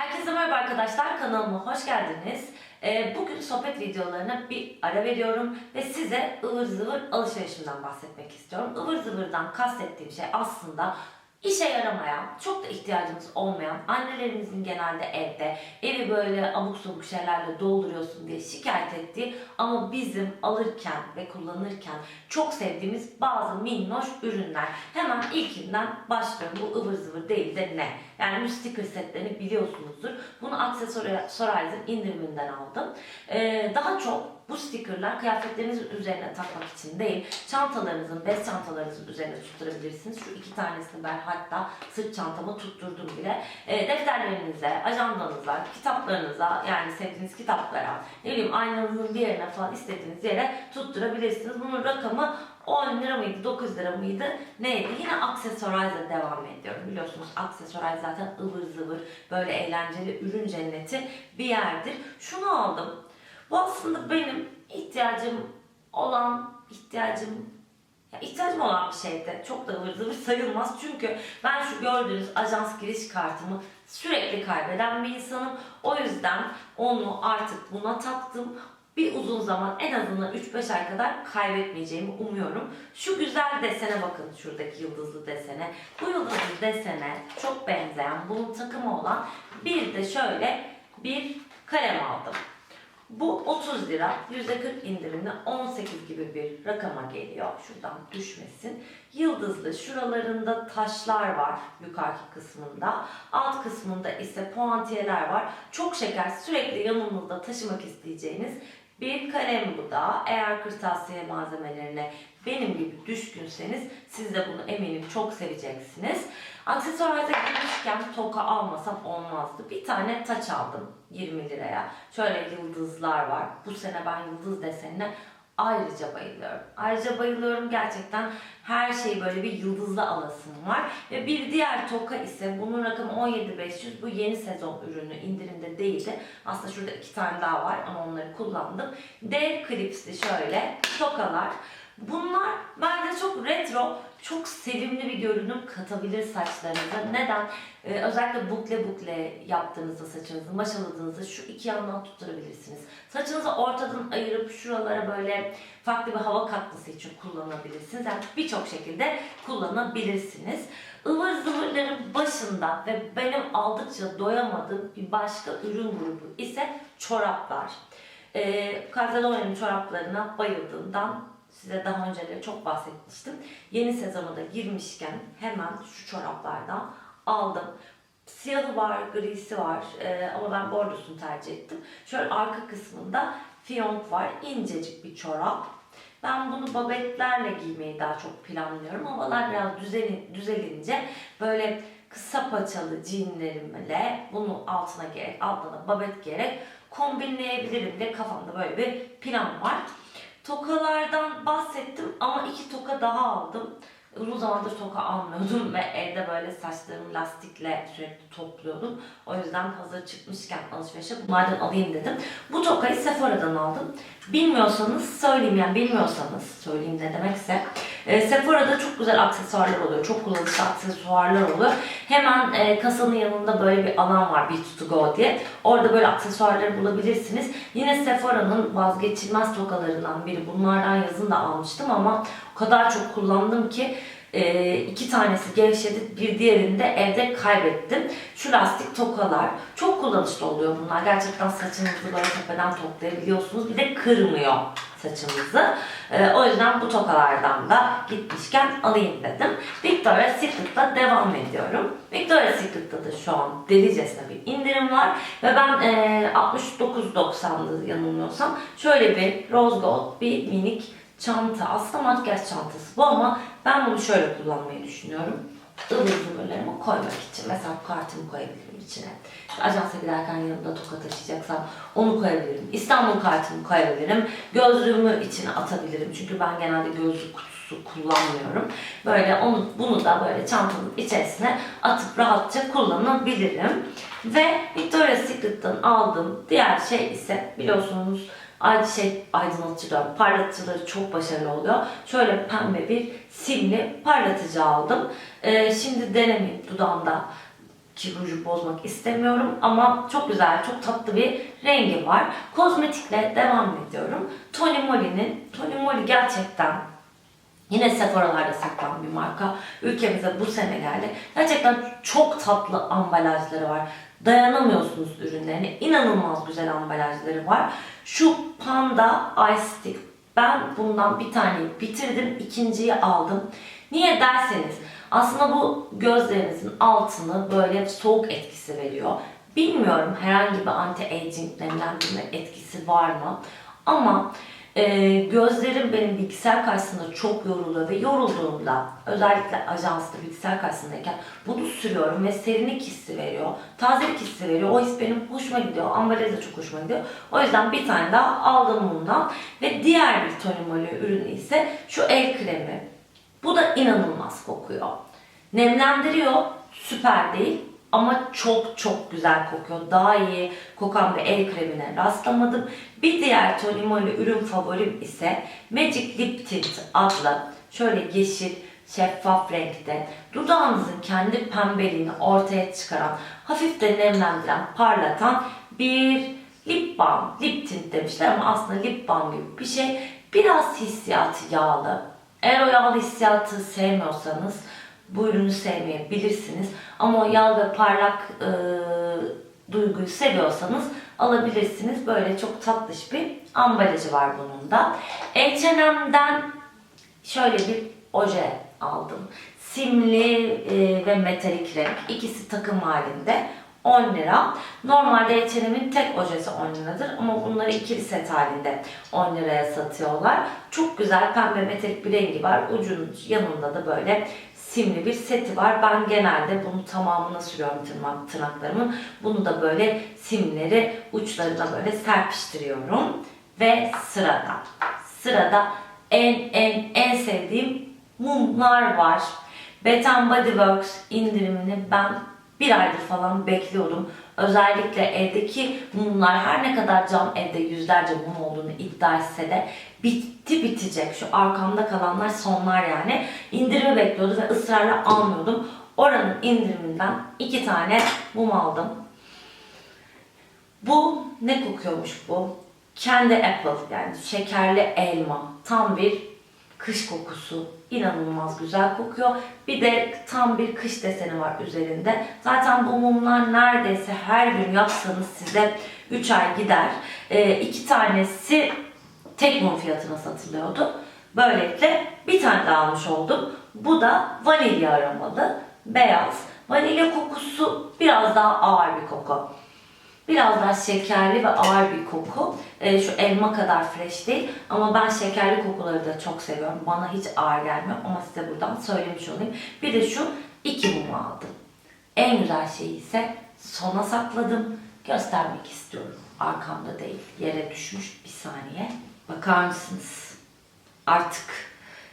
Herkese merhaba arkadaşlar, kanalıma hoş geldiniz. Ee, bugün sohbet videolarına bir ara veriyorum ve size ıvır zıvır alışverişimden bahsetmek istiyorum. Ivır zıvırdan kastettiğim şey aslında işe yaramayan, çok da ihtiyacımız olmayan, annelerimizin genelde evde evi böyle abuk sabuk şeylerle dolduruyorsun diye şikayet ettiği ama bizim alırken ve kullanırken çok sevdiğimiz bazı minnoş ürünler. Hemen ilkinden başlıyorum. Bu ıvır zıvır değil de ne? Yani bu sticker setlerini biliyorsunuzdur. Bunu Accessorize'ın indiriminden aldım. Ee, daha çok bu stickerlar kıyafetlerinizin üzerine takmak için değil, çantalarınızın, bez çantalarınızın üzerine tutturabilirsiniz. Şu iki tanesini ben hatta sırt çantama tutturdum bile. E, defterlerinize, ajandanıza, kitaplarınıza, yani sevdiğiniz kitaplara, ne bileyim aynanızın bir yerine falan istediğiniz yere tutturabilirsiniz. Bunun rakamı 10 lira mıydı, 9 lira mıydı neydi? Yine Accessorize'a devam ediyorum. Biliyorsunuz Accessorize zaten ıvır zıvır, böyle eğlenceli ürün cenneti bir yerdir. Şunu aldım. Bu aslında benim ihtiyacım olan, ihtiyacım ya ihtiyacım olan bir şeydi. Çok da ıvır zıvır sayılmaz. Çünkü ben şu gördüğünüz ajans giriş kartımı sürekli kaybeden bir insanım. O yüzden onu artık buna taktım. Bir uzun zaman en azından 3-5 ay kadar kaybetmeyeceğimi umuyorum. Şu güzel desene bakın şuradaki yıldızlı desene. Bu yıldızlı desene çok benzeyen bunun takımı olan bir de şöyle bir kalem aldım. Bu 30 lira, %40 indirimle 18 gibi bir rakama geliyor. Şuradan düşmesin. Yıldızlı şuralarında taşlar var yukarıki kısmında. Alt kısmında ise puantiyeler var. Çok şeker sürekli yanınızda taşımak isteyeceğiniz bir kalem bu da. Eğer kırtasiye malzemelerine benim gibi düşkünseniz siz de bunu eminim çok seveceksiniz. Aksesuarda girmişken toka almasam olmazdı. Bir tane taç aldım 20 liraya. Şöyle yıldızlar var. Bu sene ben yıldız desenine ayrıca bayılıyorum. Ayrıca bayılıyorum gerçekten her şey böyle bir yıldızlı alasım var. Ve bir diğer toka ise bunun rakamı 17.500. Bu yeni sezon ürünü indirimde değildi. Aslında şurada iki tane daha var ama onları kullandım. Dev klipsli şöyle tokalar. Bunlar bence çok retro, çok sevimli bir görünüm katabilir saçlarınıza. Neden? Ee, özellikle bukle bukle yaptığınızda saçınızı, maşaladığınızda şu iki yandan tutturabilirsiniz. Saçınızı ortadan ayırıp şuralara böyle farklı bir hava katması için kullanabilirsiniz. Yani birçok şekilde kullanabilirsiniz. Ivır zıvırların başında ve benim aldıkça doyamadığım bir başka ürün grubu ise çoraplar. Ee, Calzedonia'nın çoraplarına bayıldığımdan size daha önceleri çok bahsetmiştim. Yeni sezona da girmişken hemen şu çoraplardan aldım. Siyahı var, grisi var ee, ama ben bordosunu tercih ettim. Şöyle arka kısmında fiyonk var, incecik bir çorap. Ben bunu babetlerle giymeyi daha çok planlıyorum. Havalar biraz düzeni, düzelince böyle kısa paçalı jeanlerimle bunu altına gerek, altına babet gerek kombinleyebilirim diye kafamda böyle bir plan var. Tokalardan bahsettim ama iki toka daha aldım. Uzun zamandır toka almıyordum ve evde böyle saçlarımı lastikle sürekli topluyordum. O yüzden hazır çıkmışken alışverişe bunlardan alayım dedim. Bu tokayı Sephora'dan aldım. Bilmiyorsanız söyleyeyim yani bilmiyorsanız söyleyeyim ne demekse. E, Sephora'da çok güzel aksesuarlar oluyor. Çok kullanışlı aksesuarlar oluyor. Hemen e, kasanın yanında böyle bir alan var Beach to Go diye. Orada böyle aksesuarları bulabilirsiniz. Yine Sephora'nın vazgeçilmez tokalarından biri. Bunlardan yazın da almıştım ama o kadar çok kullandım ki e, iki tanesi gevşedi, bir diğerini de evde kaybettim. Şu lastik tokalar çok kullanışlı oluyor bunlar. Gerçekten saçınızı böyle tepeden toplayabiliyorsunuz. Bir de kırmıyor saçımızı. E, o yüzden bu tokalardan da gitmişken alayım dedim. Victoria's Secret'ta devam ediyorum. Victoria's Secret'ta da şu an delicesine bir indirim var. Ve ben e, 69.90'dı yanılmıyorsam şöyle bir rose gold bir minik çanta. Aslında makyaj çantası bu ama ben bunu şöyle kullanmayı düşünüyorum. ıvır zıvırlarımı koymak için. Mesela kartımı koyabilirim içine. İşte ajansa giderken yanımda toka taşıyacaksam onu koyabilirim. İstanbul kartımı koyabilirim. Gözlüğümü içine atabilirim. Çünkü ben genelde gözlük kutusu kullanmıyorum. Böyle onu bunu da böyle çantanın içerisine atıp rahatça kullanabilirim. Ve Victoria's Secret'tan aldığım diğer şey ise biliyorsunuz Ay şey aydınlatıcı diyorum. Parlatıcıları çok başarılı oluyor. Şöyle pembe bir simli parlatıcı aldım. Ee, şimdi denemeyip dudağımda ki ruju bozmak istemiyorum ama çok güzel, çok tatlı bir rengi var. Kozmetikle devam ediyorum. Tony Moly'nin, Tony Moly gerçekten Yine Sephora'larda satılan bir marka. Ülkemize bu sene geldi. Gerçekten çok tatlı ambalajları var. Dayanamıyorsunuz ürünlerine. İnanılmaz güzel ambalajları var. Şu Panda Ice Stick. Ben bundan bir taneyi bitirdim. ikinciyi aldım. Niye derseniz aslında bu gözlerinizin altını böyle soğuk etkisi veriyor. Bilmiyorum herhangi bir anti-aging nemlendirme etkisi var mı? Ama ee, gözlerim benim bilgisayar karşısında çok yoruluyor ve yorulduğumda özellikle ajansta bilgisayar karşısındayken bunu sürüyorum ve serinlik hissi veriyor, tazelik hissi veriyor. O his benim hoşuma gidiyor, ambalaj da çok hoşuma gidiyor. O yüzden bir tane daha aldım bundan ve diğer bir Tony Moly ürünü ise şu el kremi. Bu da inanılmaz kokuyor. Nemlendiriyor, süper değil ama çok çok güzel kokuyor. Daha iyi kokan bir el kremine rastlamadım. Bir diğer Tony Moly ürün favorim ise Magic Lip Tint adlı şöyle yeşil şeffaf renkte dudağınızın kendi pembeliğini ortaya çıkaran, hafif de nemlendiren, parlatan bir lip balm, lip tint demişler ama aslında lip balm gibi bir şey. Biraz hissiyatı yağlı. Eğer o yağlı hissiyatı sevmiyorsanız bu ürünü sevmeyebilirsiniz. Ama o yağ ve parlak e, duyguyu seviyorsanız alabilirsiniz. Böyle çok tatlış bir ambalajı var bunun da. H&M'den şöyle bir oje aldım. Simli e, ve metalik renk. İkisi takım halinde. 10 lira. Normalde H&M'in tek ojesi 10 liradır ama bunları ikili set halinde 10 liraya satıyorlar. Çok güzel pembe metalik bir rengi var. Ucunun yanında da böyle simli bir seti var. Ben genelde bunu tamamına sürüyorum tırnak, tırnaklarımın. Bunu da böyle simleri uçlarına böyle serpiştiriyorum. Ve sırada, sırada en en en sevdiğim mumlar var. Bath Body Works indirimini ben bir aydır falan bekliyordum. Özellikle evdeki mumlar her ne kadar cam evde yüzlerce mum olduğunu iddia etse de bitti bitecek. Şu arkamda kalanlar sonlar yani. İndirimi bekliyordu ve ısrarla almıyordum. Oranın indiriminden iki tane mum aldım. Bu ne kokuyormuş bu? Kendi apple yani şekerli elma. Tam bir kış kokusu. inanılmaz güzel kokuyor. Bir de tam bir kış deseni var üzerinde. Zaten bu mumlar neredeyse her gün yapsanız size 3 ay gider. Ee, iki tanesi tek mum fiyatına satılıyordu. Böylelikle bir tane daha almış oldum. Bu da vanilya aromalı, beyaz. Vanilya kokusu biraz daha ağır bir koku. Biraz daha şekerli ve ağır bir koku. Ee, şu elma kadar fresh değil. Ama ben şekerli kokuları da çok seviyorum. Bana hiç ağır gelmiyor ama size buradan söylemiş olayım. Bir de şu iki mumu aldım. En güzel şeyi ise sona sakladım. Göstermek istiyorum. Arkamda değil. Yere düşmüş. Bir saniye. Bakar mısınız? Artık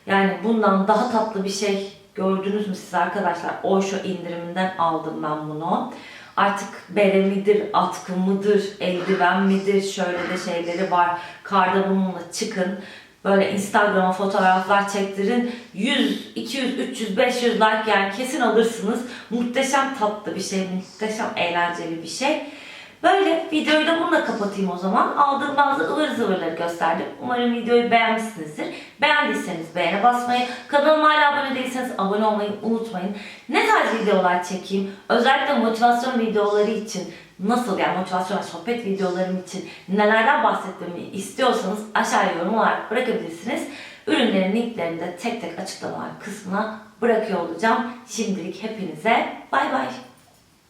yani bundan daha tatlı bir şey gördünüz mü siz arkadaşlar? Oysho indiriminden aldım ben bunu. Artık bere midir, atkı mıdır, eldiven midir şöyle de şeyleri var. Karda bununla çıkın. Böyle Instagram'a fotoğraflar çektirin. 100, 200, 300, 500 like yani kesin alırsınız. Muhteşem tatlı bir şey, muhteşem eğlenceli bir şey. Böyle videoyu da bununla kapatayım o zaman. Aldığım bazı ıvır zıvırları gösterdim. Umarım videoyu beğenmişsinizdir. Beğendiyseniz beğene basmayı, kanalıma hala abone değilseniz abone olmayı unutmayın. Ne tarz videolar çekeyim? Özellikle motivasyon videoları için nasıl yani motivasyon sohbet videolarım için nelerden bahsetmemi istiyorsanız aşağıya yorum olarak bırakabilirsiniz. Ürünlerin linklerini de tek tek açıklamalar kısmına bırakıyor olacağım. Şimdilik hepinize bay bay.